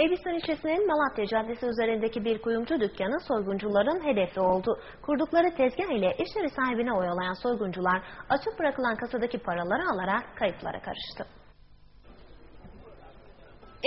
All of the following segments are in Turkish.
Elbistan ilçesinin Malatya Caddesi üzerindeki bir kuyumcu dükkanı soyguncuların hedefi oldu. Kurdukları tezgah ile iş yeri sahibine oyalayan soyguncular açık bırakılan kasadaki paraları alarak kayıplara karıştı.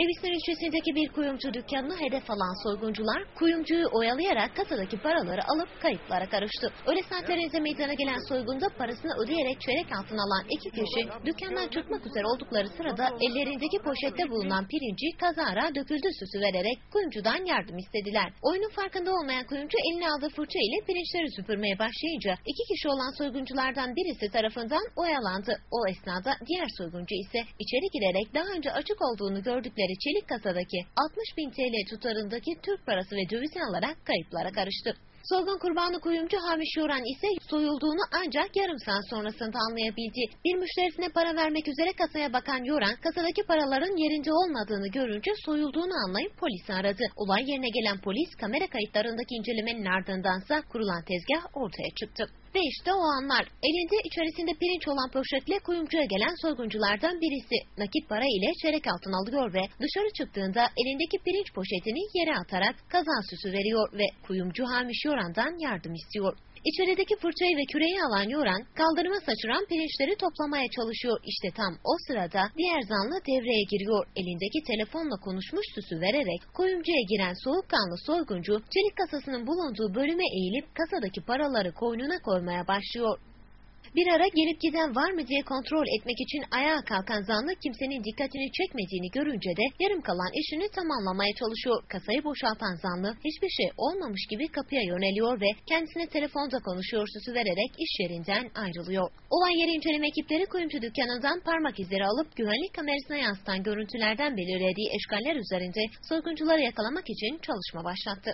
Elbistan ilçesindeki bir kuyumcu dükkanını hedef alan soyguncular kuyumcuyu oyalayarak kasadaki paraları alıp kayıplara karıştı. Öğle saatlerinde meydana gelen soygunda parasını ödeyerek çeyrek altın alan iki kişi dükkandan çıkmak üzere oldukları sırada ellerindeki poşette bulunan pirinci kazara döküldü süsü vererek kuyumcudan yardım istediler. Oyunun farkında olmayan kuyumcu eline aldığı fırça ile pirinçleri süpürmeye başlayınca iki kişi olan soygunculardan birisi tarafından oyalandı. O esnada diğer soyguncu ise içeri girerek daha önce açık olduğunu gördükleri çelik kasadaki 60 bin TL tutarındaki Türk parası ve dövizi alarak kayıplara karıştı. Soygun kurbanı kuyumcu Hamiş Yoran ise soyulduğunu ancak yarım saat sonrasında anlayabildi. Bir müşterisine para vermek üzere kasaya bakan Yoran, kasadaki paraların yerinde olmadığını görünce soyulduğunu anlayıp polisi aradı. Olay yerine gelen polis kamera kayıtlarındaki incelemenin ardındansa kurulan tezgah ortaya çıktı. Ve işte o anlar. Elinde içerisinde pirinç olan poşetle kuyumcuya gelen soygunculardan birisi nakit para ile çeyrek altın alıyor ve dışarı çıktığında elindeki pirinç poşetini yere atarak kaza süsü veriyor ve kuyumcu Hamiş Yoran'dan yardım istiyor. İçerideki fırçayı ve küreği alan Yoran, kaldırıma saçıran pirinçleri toplamaya çalışıyor. İşte tam o sırada diğer zanlı devreye giriyor. Elindeki telefonla konuşmuş süsü vererek kuyumcuya giren soğukkanlı soyguncu, çelik kasasının bulunduğu bölüme eğilip kasadaki paraları koynuna koymaya başlıyor. Bir ara gelip giden var mı diye kontrol etmek için ayağa kalkan zanlı kimsenin dikkatini çekmediğini görünce de yarım kalan işini tamamlamaya çalışıyor. Kasayı boşaltan zanlı hiçbir şey olmamış gibi kapıya yöneliyor ve kendisine telefonda konuşuyor süsü vererek iş yerinden ayrılıyor. Olay yeri inceleme ekipleri kuyumcu dükkanından parmak izleri alıp güvenlik kamerasına yansıtan görüntülerden belirlediği eşkaller üzerinde soyguncuları yakalamak için çalışma başlattı.